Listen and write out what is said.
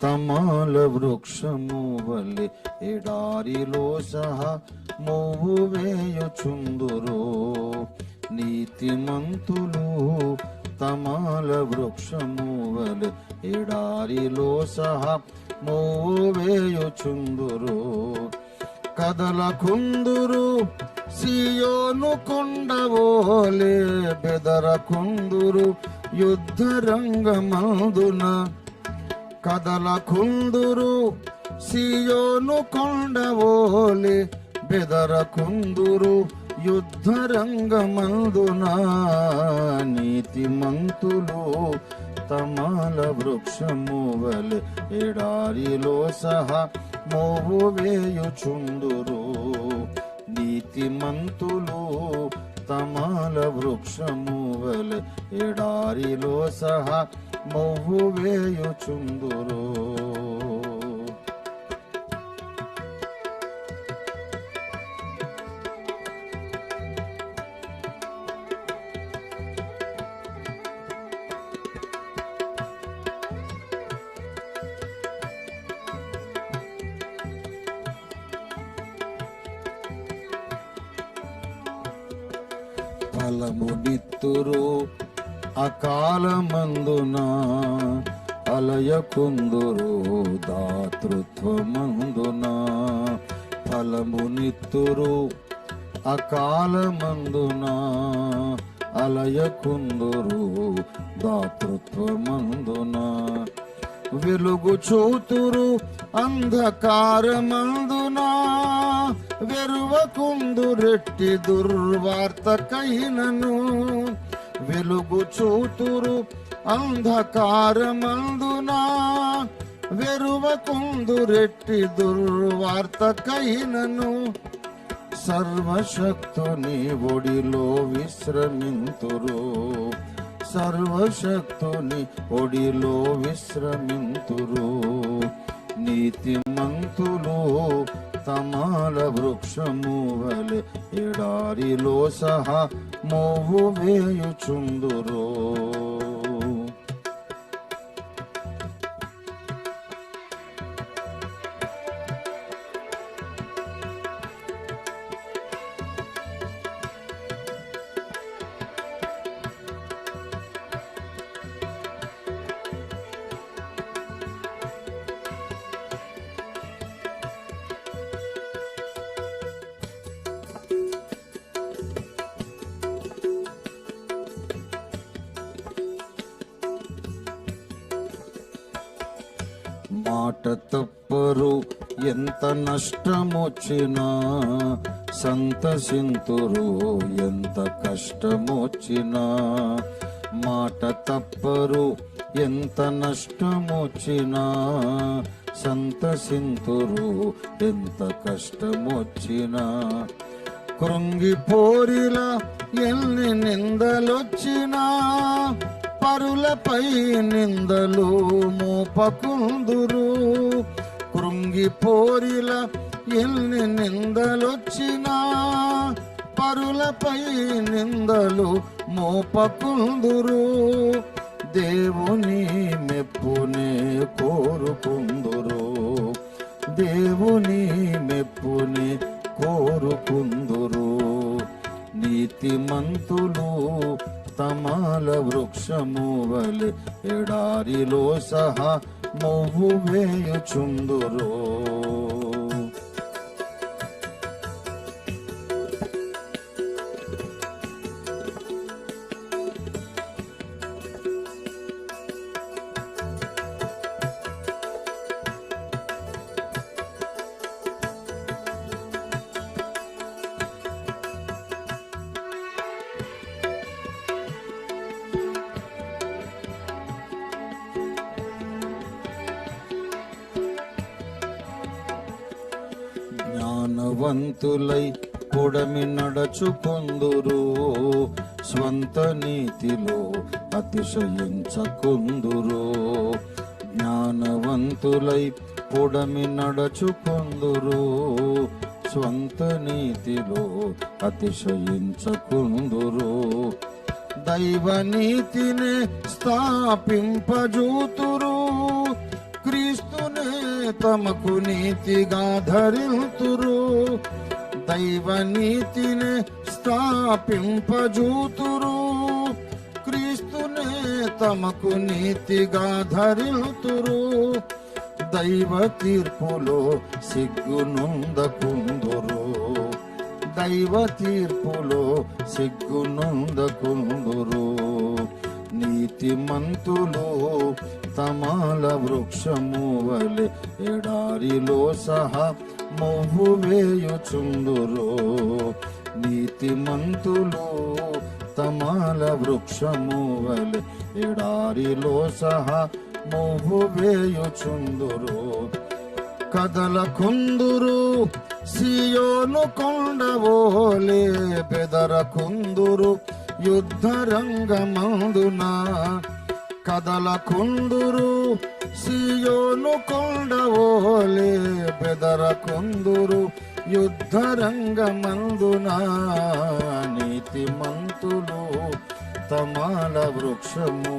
తమాల వృక్షము వలె ఎడారిలో సహా మోవు వేయుచుందురు. నీతిమంతులు తమాల వృక్షము వలె ఎడారిలో సహా మోవు వేయుచుందురు. కదల కుందురు సియోను కొండవోలే బెదర కుందురు యుద్ధ రంగమందున కదల కుందురు సియోను కొండవోలే బెదర కుందురు యుద్ధ రంగమందున నీతిమంతులు తమాల వృక్షము వలె ఎడారిలో సహా మోవు వేయుచుందురు. నీతిమంతులు తమాల వృక్షము వలె ఎడారిలో సహా మోవు వేయుచుందురు ఫలము నిత్తురు అకాలమందున అలయకుందురు దాతృత్వమందున ఫలము నిత్తురు అకాలమందున అలయకుందురు దాతృత్వమందున వెలుగు చూతురు అంధకారమందునా వెరువకుందురెట్టి దుర్వార్తకైనను వెలుగు చూతురు అంధకారమందున? వెరువకుందురెట్టి దుర్వార్తకైనను సర్వశక్తుని ఒడిలో విశ్రమింతురు. సర్వశక్తుని ఒడిలో విశ్రమింతురు. పంక్తులు తమాల వృక్షము వలె ఎడారిలో సహా మోహు వేయుచుందురో. మాట తప్పరు. ఎంత నష్టమొచ్చినా సంతసింతురు. ఎంత కష్టమొచ్చినా మాట తప్పరు. ఎంత నష్టమొచ్చినా సంతసింతురు. ఎంత కష్టమొచ్చినా కృంగిపోరిలా ఎన్ని నిందలొచ్చినా పరులపై నిందలు పొందురు కృంగి పోరిల ఎన్ని నిందలొచ్చినా పరులపై నిందలు మోపకుందురు. దేవుని మెప్పునే కోరుకుందురు. దేవుని మెప్పుని కోరుకుందురు. నీతిమంతులు తమాల వృక్షము వలె ఎడారిలో సహా మొవ్వు వేయుచుందురు ధనవంతులై పొడమి నడచుకుందురు. స్వంత నీతిలో అతిశయించకుందురు. జ్ఞానవంతులై పొడమి నడచుకుందురు. స్వంత నీతిలో అతిశయించకుందురు. దైవ నీతిని స్థాపింపజూతు తమకు నీతిగా ధరింతురు. దైవ నీతిని స్థాపింపజూతురు. క్రీస్తునే తమకు నీతిగా ధరింతురు. దైవ తీర్పులో సిగ్గునుందకుందురు. దైవ తీర్పులో సిగ్గునుందకుందురు. నీతిమంతులు తమాల వృక్షము వలె ఎడారిలో సహా మొవ్వు వేయుచుందురు నీతిమంతులు తమాల వృక్షము వలె ఎడారిలో సహా మొవ్వు వేయుచుందురు కదల కుందురు సియోను కొండవోలే బెదర కుందురు యుద్ధ రంగమందున కదల కుందురు సియోను కొండవోలే బెదర కుందురు యుద్ధ రంగమందున నీతిమంతులు తమాల వృక్షము